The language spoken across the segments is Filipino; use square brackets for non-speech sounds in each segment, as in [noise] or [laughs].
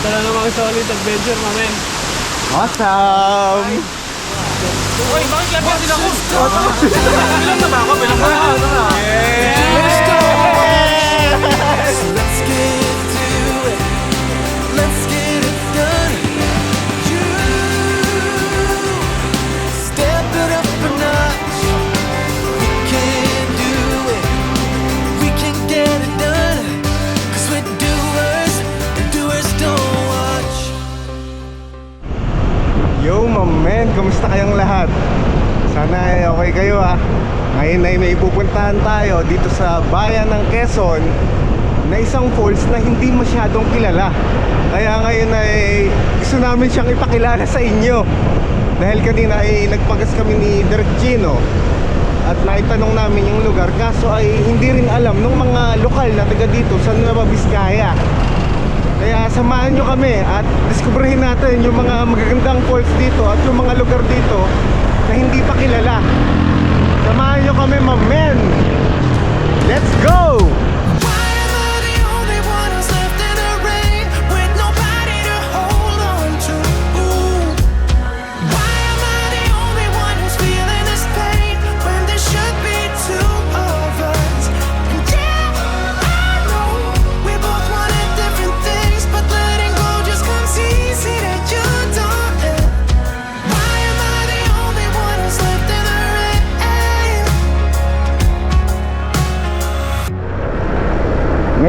Namang solid adventure, mamen. Awesome! Uy, bakit kaya din ako? Bilang na ba ako? Bilang na ako. Let's Yo, mamen, kamusta kayong lahat? Sana ay okay kayo ah. Ngayon ay may pupuntahan tayo dito sa bayan ng Quezon na isang falls na hindi masyadong kilala. Kaya ngayon ay gusto namin siyang ipakilala sa inyo. Dahil kanina ay nagpagas kami ni Direk Gino at naitanong namin yung lugar kaso ay hindi rin alam ng mga lokal na taga dito sa Nueva Vizcaya. Kaya samahan nyo kami at diskubrihin natin yung mga magagandang falls dito at yung mga lugar dito na hindi pa kilala. Samahan nyo kami, my men! Let's go!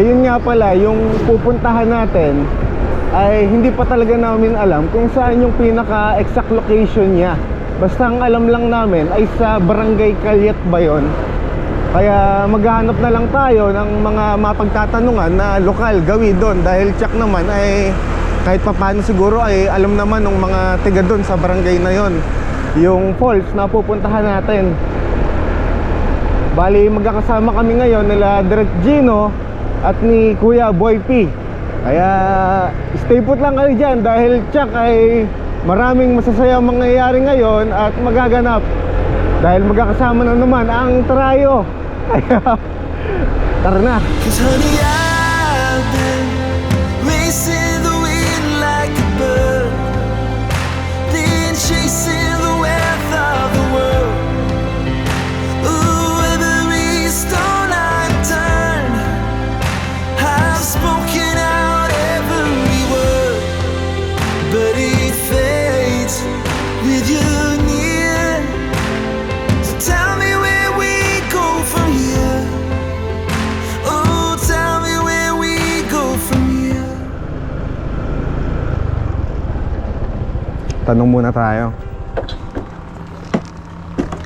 Ngayon nga pala, yung pupuntahan natin ay hindi pa talaga namin alam kung saan yung pinaka-exact location niya. Basta ang alam lang namin ay sa Barangay Calyet ba yun? Kaya maghahanap na lang tayo ng mga mapagtatanungan na lokal gawi doon dahil check naman ay kahit papano siguro ay alam naman ng mga tiga doon sa barangay na yon yung falls na pupuntahan natin. Bali, magkakasama kami ngayon nila Direk Gino at ni Kuya Boy P. Kaya stay put lang kayo dyan dahil tsak ay maraming masasaya mangyayari ngayon at magaganap. Dahil magkakasama na naman ang trayo. [laughs] Kaya tara na. Tanong muna tayo.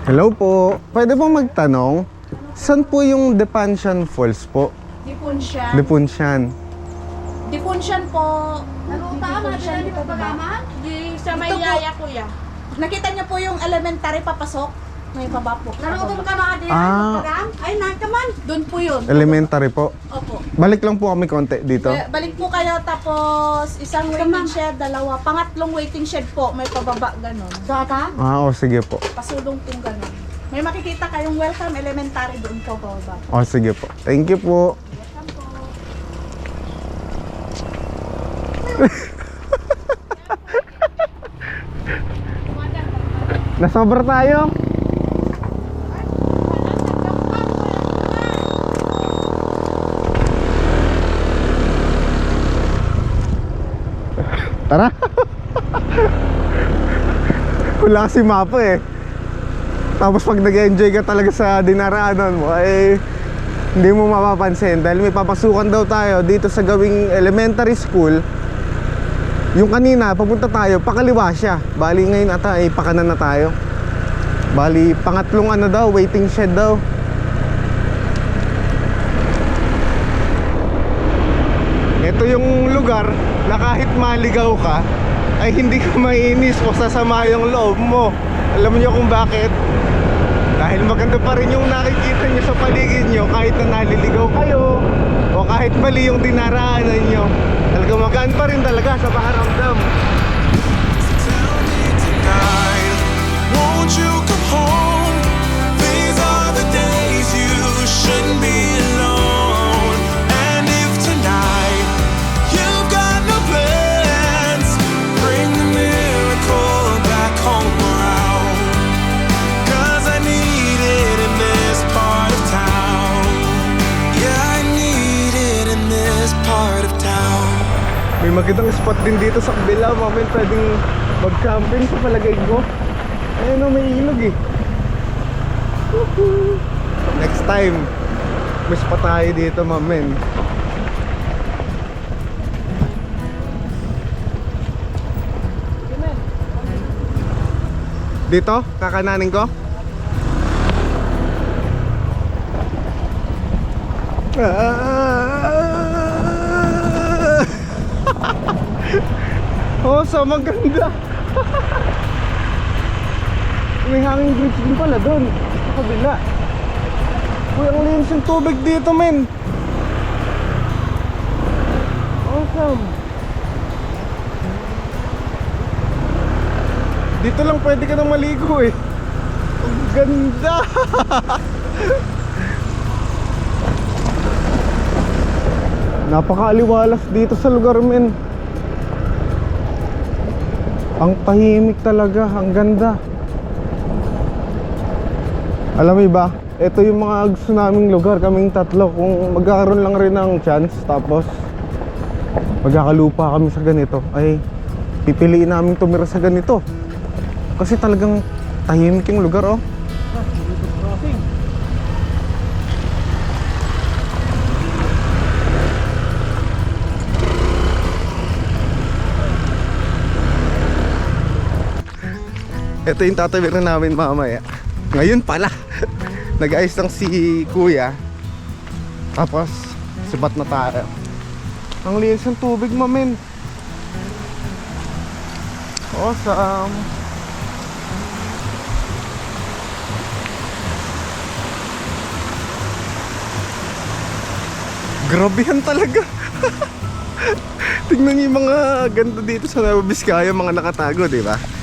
Hello po. Pwede po magtanong? Saan po yung Depansian Falls po? Dipunsyan. Depunsian. Dipunsyan po. Ano tama? Dipunsyan ba ba? tama? Di sa may Ito po. yaya kuya. Nakita niyo po yung elementary papasok? May baba po. Narutom ka na din. Ah. Ay, nagkaman. Doon po yun. Elementary po. Opo. Balik lang po kami konti dito. Eh, Balik po kayo tapos isang waiting shed, dalawa. Pangatlong waiting shed po, may pababa ganon. Data? Ah, o sige po. Pasulong po ganon. May makikita kayong welcome elementary doon po pababa. O sige po. Thank you po. [laughs] Nasobra tayo. Tara. Wala kasi mapa eh. Tapos pag nag-enjoy ka talaga sa dinaraanan mo, ay hindi mo mapapansin dahil may papasukan daw tayo dito sa gawing elementary school. Yung kanina, papunta tayo, pakaliwa siya. Bali ngayon ata ay pakanan na tayo. Bali, pangatlong ano daw, waiting shed daw. Ito yung lugar na kahit maligaw ka, ay hindi ka mainis o sasama yung loob mo. Alam niyo kung bakit? Dahil maganda pa rin yung nakikita niyo sa paligid niyo kahit na naliligaw kayo o kahit mali yung dinaraanan niyo. Talaga magaan pa rin talaga sa pakiramdam. Magandang spot din dito sa kabila, mamin. Pwedeng mag-camping sa palagay ko. Ayun o, may ilog eh. Next time, may spot tayo dito, mamin. Dito? Kakananin ko? Ah! Oh, sa maganda. May hanging bridge din pala doon. Sa kabila. Uy, ang linis yung tubig dito, men. Awesome. Dito lang pwede ka nang maligo eh. Ang ganda. [laughs] Napakaaliwalas dito sa lugar, men. Ang tahimik talaga, ang ganda. Alam mo ba, ito yung mga gusto naming lugar, kaming tatlo. Kung magkakaroon lang rin ng chance, tapos magkakalupa kami sa ganito, ay pipiliin namin tumira sa ganito. Kasi talagang tahimik yung lugar, oh. Ito yung tatawiran namin mamaya. Ngayon pala. [laughs] Nag-ayos lang si kuya. Tapos, sibat na tayo. Ang linis ng tubig, mamin. Awesome. Grabehan talaga. [laughs] Tingnan niyo yung mga ganda dito sa Nueva Vizcaya, mga nakatago, di ba?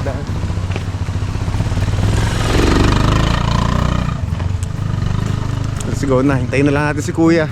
Dadaan. Let's go na, hintayin na lang natin si kuya.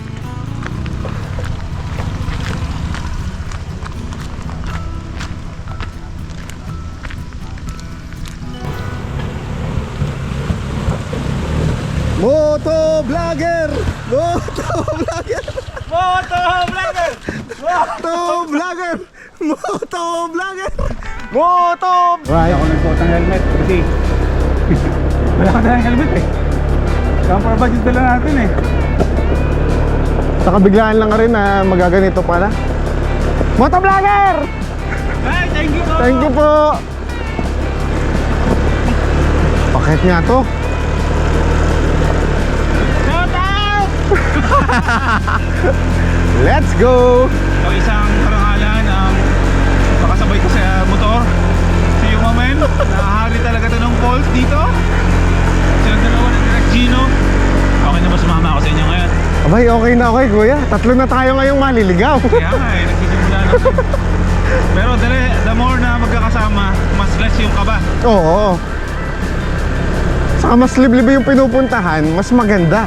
Moto vlogger! Moto vlogger! Moto vlogger! Moto vlogger! Moto vlogger! Moto! Right. Ako nagsuot ng helmet kasi [laughs] wala ka tayong helmet eh. Camper budget dala natin eh. Sa kabiglaan lang rin na magaganito pala. Moto vlogger! Ay, thank you po! Thank you po! Paket nga to. Shout out! [laughs] Let's go! Ang isang nakahari talaga to ng Colt dito. Silang dalawa ng Direct Gino. Okay na ba sumama ako sa inyo ngayon? Abay, okay na okay kuya. Tatlo na tayo ngayong maliligaw. Kaya nga eh, nagsisimula na. Pero dali, the more na magkakasama, mas less yung kaba. Oo. Saka mas liblib yung pinupuntahan, mas maganda.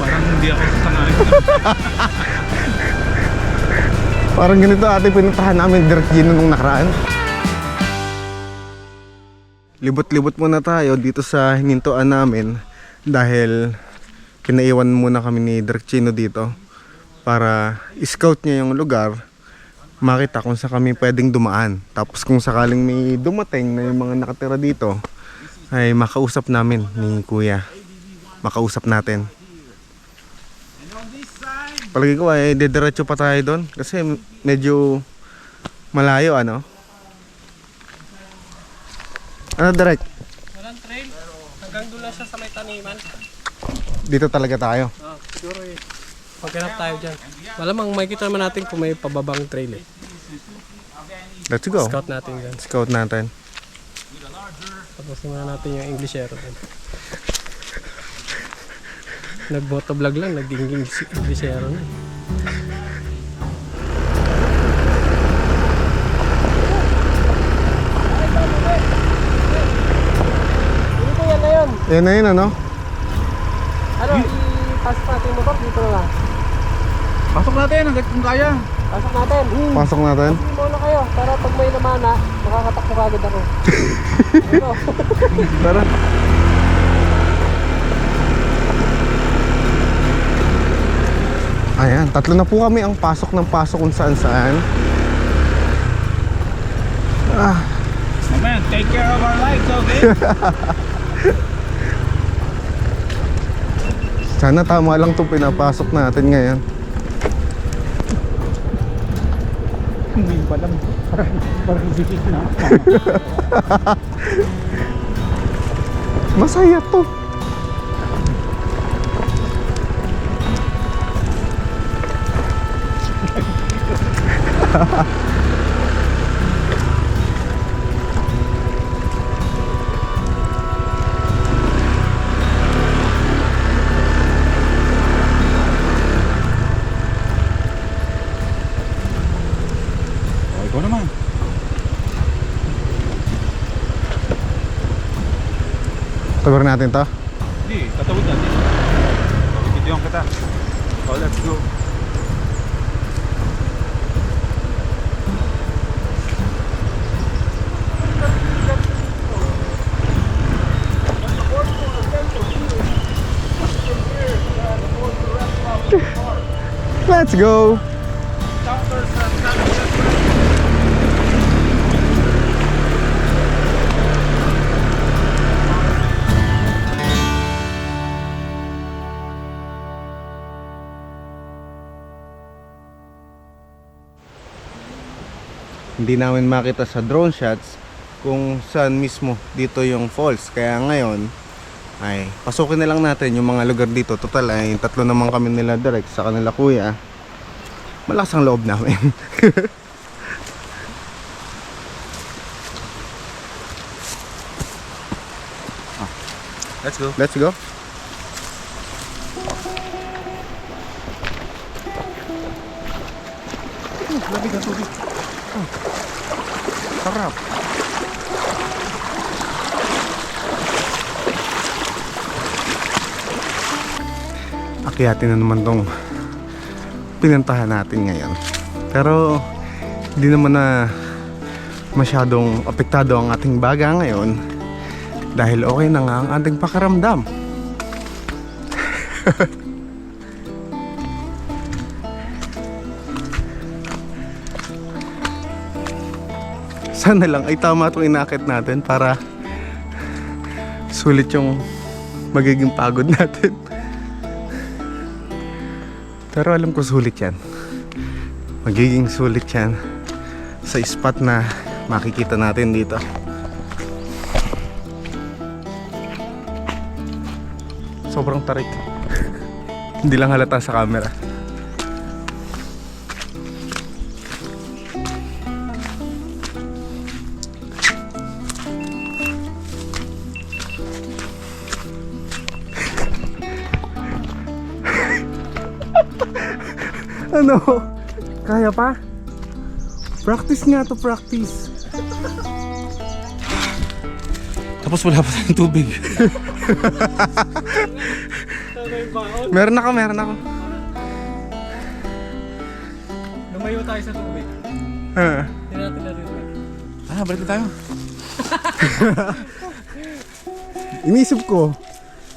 Parang hindi ako sasangayon. [laughs] Parang ganito ate pinuntahan namin direct Gino nung nakaraan. Libot-libot muna tayo dito sa hinintuan namin dahil pinaiwan muna kami ni Direk Chino dito para scout niya yung lugar makita kung saan kami pwedeng dumaan. Tapos kung sakaling may dumating na yung mga nakatira dito ay makausap namin ni Kuya. Makausap natin. Palagi ko ay didiretso pa tayo doon kasi medyo malayo ano. Ano direct? Walang trail. Hanggang doon lang siya sa may taniman. Dito talaga tayo. Oh, siguro eh. Paghanap tayo dyan. Malamang makikita naman natin kung may pababang trail eh. Let's go. Scout natin dyan. Scout natin. Tapos muna natin yung Englishero. Nag-boto vlog lang, naging Englishero na. Ano yan na yun? Yan na yun ano? Ano, i-pass natin mo ba? Dito na lang. Pasok natin hanggat kung kaya. Pasok natin. Pasok natin. Hindi muna kayo para pag may namana, makakatakbo kagad ako. [laughs] Ano? Tara. Ayan, tatlo na po kami ang pasok ng pasok kung saan saan. My man, take care of our lives, okay? [laughs] Sana tama lang itong pinapasok natin ngayon. Hindi pa lang. Parang, parang na. [laughs] Masaya to. Ikaw naman. Cover natin to. Hindi, tatawid natin. Bibidyoan kita. Oh, let's go. Let's go! Hindi namin makita sa drone shots kung saan mismo dito yung falls. Kaya ngayon, ay pasukin na lang natin yung mga lugar dito. Total ay tatlo naman kami nila direct sa kanila kuya. Malakas ang loob namin. [laughs] Let's go. Let's go. Lamig ang tubig. Sarap. Akyatin na naman tong pinuntahan natin ngayon. Pero hindi naman na masyadong apektado ang ating baga ngayon dahil okay na nga ang ating pakaramdam. [laughs] Sana lang ay tama itong inakit natin para sulit yung magiging pagod [laughs] natin. Pero alam ko sulit yan. Magiging sulit yan sa spot na makikita natin dito. Sobrang tarik. [laughs] Hindi lang halata sa camera. Ano? Kaya pa? Practice nga to practice. Tapos wala pa tayong tubig. Meron ako, meron ako. Lumayo tayo sa tubig. Ah. Hindi natin. Ah, balik tayo. [laughs] Inisip ko,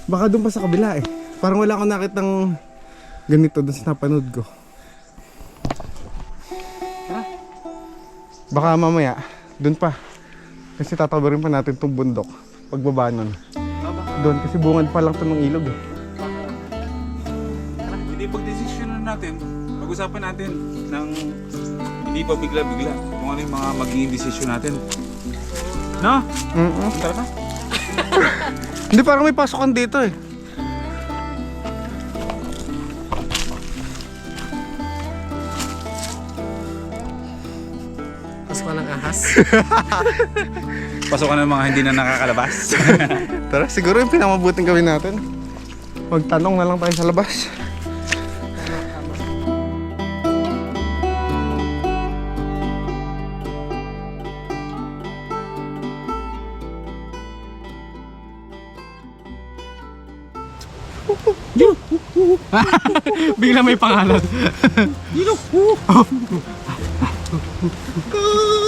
baka doon pa sa kabila eh. Parang wala akong nakitang ganito doon sa napanood ko. Baka mamaya, doon pa. Kasi tatabarin pa natin itong bundok. Pagbaba nun. Doon, kasi bungad pa lang to ng ilog eh. Tara, hindi pag-desisyon na natin. Pag-usapan natin ng hindi pa bigla-bigla kung ano yung mga magiging desisyon natin. No? Mm Tara na. [laughs] Hindi, parang may pasokan dito eh. [laughs] Pasok ka ng mga hindi na nakakalabas. [laughs] Tara, siguro yung pinamabuting gawin natin. Magtanong na lang tayo sa labas. [laughs] Bigla may pangalan. Get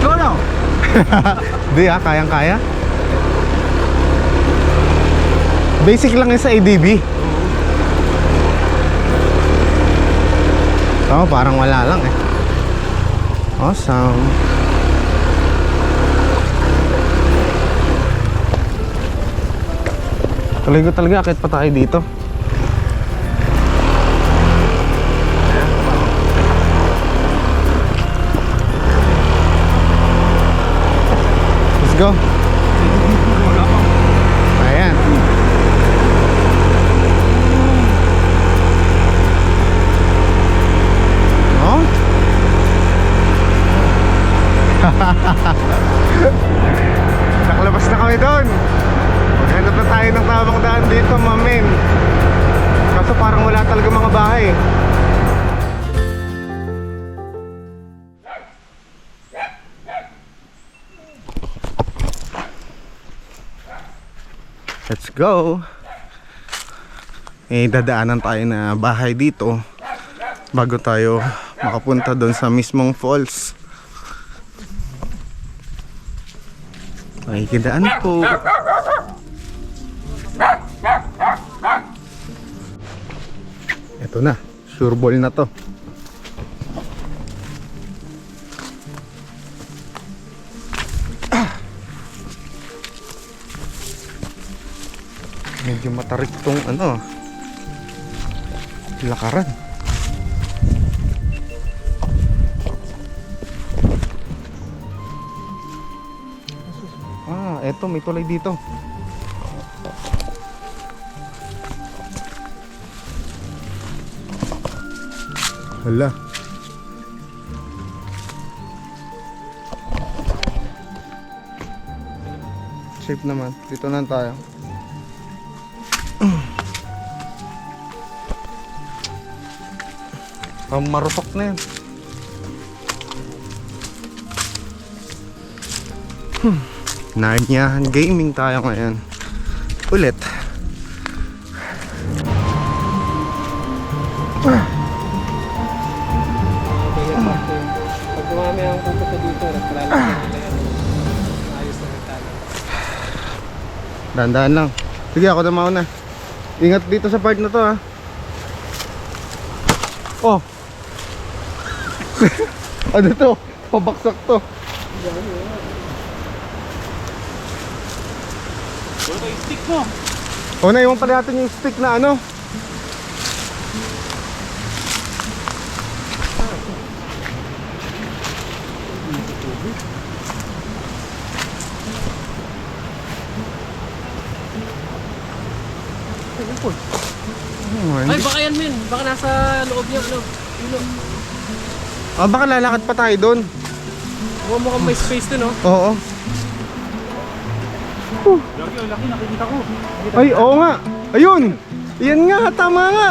go now! Di ah, kayang-kaya. Basic lang yan sa ADB. Oo, parang wala lang eh. Awesome. Tuloy ko talaga, akit pa tayo dito. Let's go. Nakalabas na kami doon. Maghanap na tayo ng tamang daan dito, mamen. Kaso parang wala talaga mga bahay. Let's go. Eh, dadaanan tayo na bahay dito bago tayo makapunta doon sa mismong falls. Makikidaan po. Ito na, sure na to. Medyo matarik tong ano lakaran. Eto may tulay dito. Hala. Safe naman. Dito na tayo. [clears throat] Ang marupok na yan. Hmm. [clears throat] Narniahan gaming tayo ngayon. Ulit. Pag dumami ang pupunta dito, nagpalalaki nila yan. Ayos na nagtalo. Dahan-dahan lang. Sige, ako na mauna. Ingat dito sa part na to ha. Oh. [laughs] ano to? Pabaksak to. Wala kayo stick mo! O na, iwan pa natin yung stick na ano. Ay, baka yan, men. Baka nasa loob niya, ano. Yun, Ah, baka lalakad pa tayo doon. oh. mukhang may space dun, oh. Oo. Oh, laki, nakikita ko. Ay, oo nga. Ayun. Yan nga, tama nga.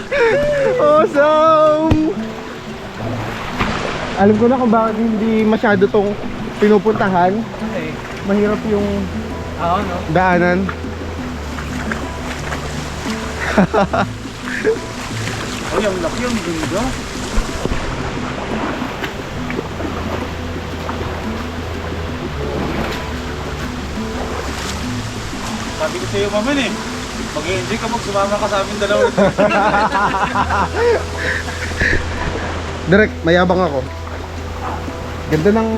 [laughs] awesome. Alam ko na kung bakit hindi masyado tong pinupuntahan. Okay. Mahirap yung Oo, no? daanan. Ay, ang laki, ang ganda. Sa'yo, maman eh. Mag-enjoy ka pag sumama ka sa amin dalawa. [laughs] Direct, mayabang ako. Ganda ng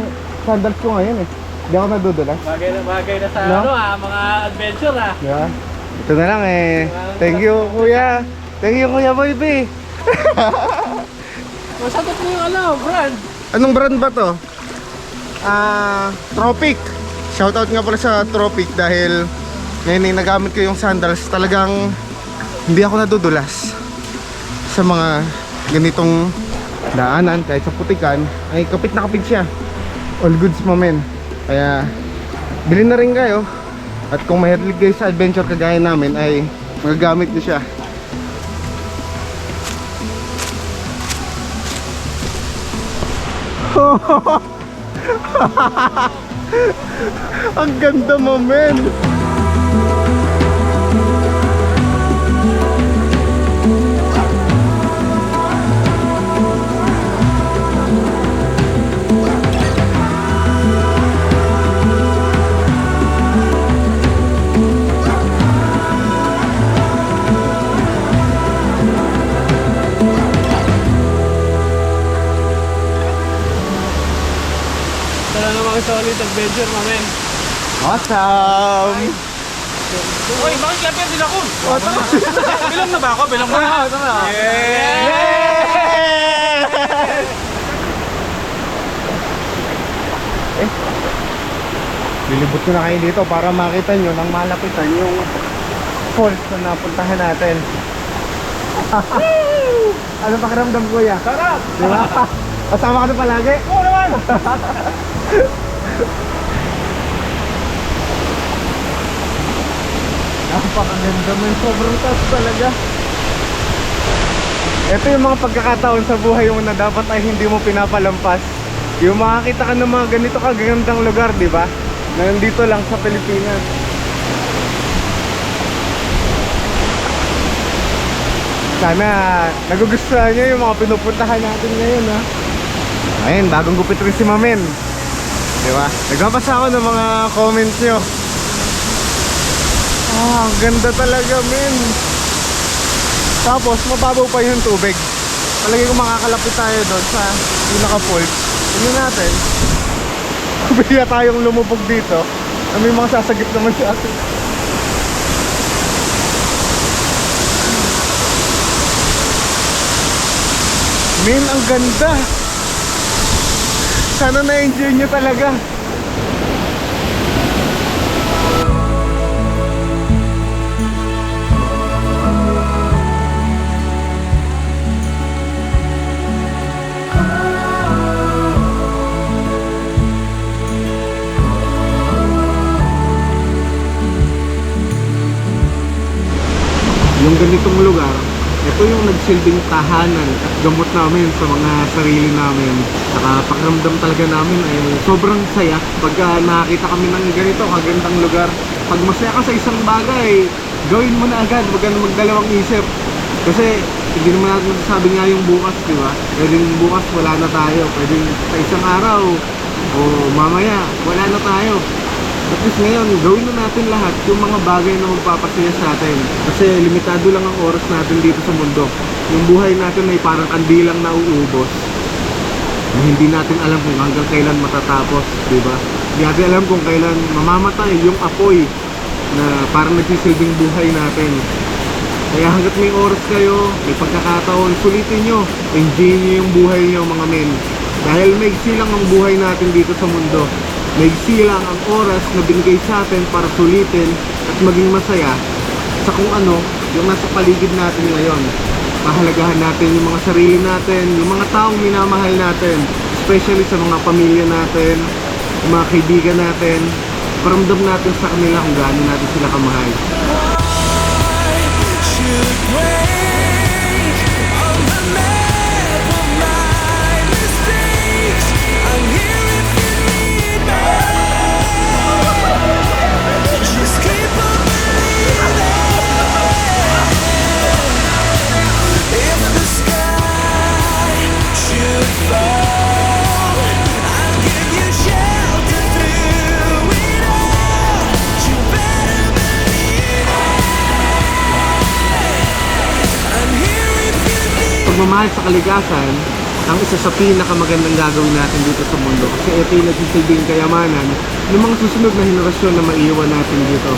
sandals ko ngayon eh. Hindi ako nadudulas. Bagay na bagay na sa, No? ano, ah, mga adventure, ah. Diba? Ito na lang eh. Thank you, kuya. Thank you, kuya Boy B. [laughs] Masagot mo yung, ano, brand. Anong brand ba to? Ah, Tropic. Shoutout nga pala sa Tropic dahil ngayon yung nagamit ko yung sandals, talagang hindi ako nadudulas sa mga ganitong daanan. Kahit sa putikan ay kapit na kapit siya. All goods mo men. Kaya bilhin na rin kayo. At kung mahilig kayo sa adventure kagaya namin ay magagamit nyo siya. [laughs] Ang ganda mo, men! Solid Adventure, mamen. Awesome! Uy, bakit lapit din ako? Bilang na ba ako? Bilang na? Eh, Lilibot ko na kayo dito para makita nyo nang malapitan yung falls na napuntahan natin. [laughs] ano pakiramdam kuya? Sarap! Di ba? Kasama ka na palagi? Oo naman! [laughs] Napakaganda mo sobrang taas talaga. Ito yung mga pagkakataon sa buhay mo na dapat ay hindi mo pinapalampas. Yung makakita ka ng mga ganito kagandang lugar, di ba? Na nandito lang sa Pilipinas. Sana nagugustuhan nyo yung mga pinupuntahan natin ngayon, ha? Ayun, bagong gupit rin si Mamen. Di ba? Nagbabasa ako ng mga comments nyo. Ah, ang ganda talaga, men. Tapos, mababaw pa yung tubig. Palagi kung makakalapit tayo doon sa pinaka-falls. Tingnan natin. [laughs] Bigla tayong lumubog dito. May mga sasagip naman sa atin. Men, ang ganda. Sana na-enjoy nyo talaga. yung ganitong lugar, ito yung nagsilbing tahanan at gamot namin sa mga sarili namin. Saka pakiramdam talaga namin ay sobrang saya pagka nakakita kami ng ganito, kagandang lugar. Pag masaya ka sa isang bagay, gawin mo na agad, wag ka na magdalawang isip. Kasi hindi naman natin masasabi nga yung bukas, di ba? Pwedeng bukas wala na tayo, pwedeng sa isang araw o mamaya wala na tayo. At least ngayon, gawin na natin lahat yung mga bagay na magpapasaya sa atin. Kasi limitado lang ang oras natin dito sa mundo. Yung buhay natin ay parang kandilang nauubos. Na hindi natin alam kung hanggang kailan matatapos, di ba? Hindi natin alam kung kailan mamamatay yung apoy na parang nagsisilbing buhay natin. Kaya hanggat may oras kayo, may pagkakataon, sulitin nyo. Enjoy nyo yung buhay nyo mga men. Dahil may lang ang buhay natin dito sa mundo. May lang ang oras na binigay sa atin para sulitin at maging masaya sa kung ano yung nasa paligid natin ngayon. Pahalagahan natin yung mga sarili natin, yung mga taong minamahal natin, especially sa mga pamilya natin, mga kaibigan natin, paramdam natin sa kanila kung gaano natin sila kamahal. Pagmamahal sa kalikasan ang isa sa pinakamagandang gagawin natin dito sa mundo. Kasi ito yung nagsisilbing kayamanan ng mga susunod na henerasyon na maiiwan natin dito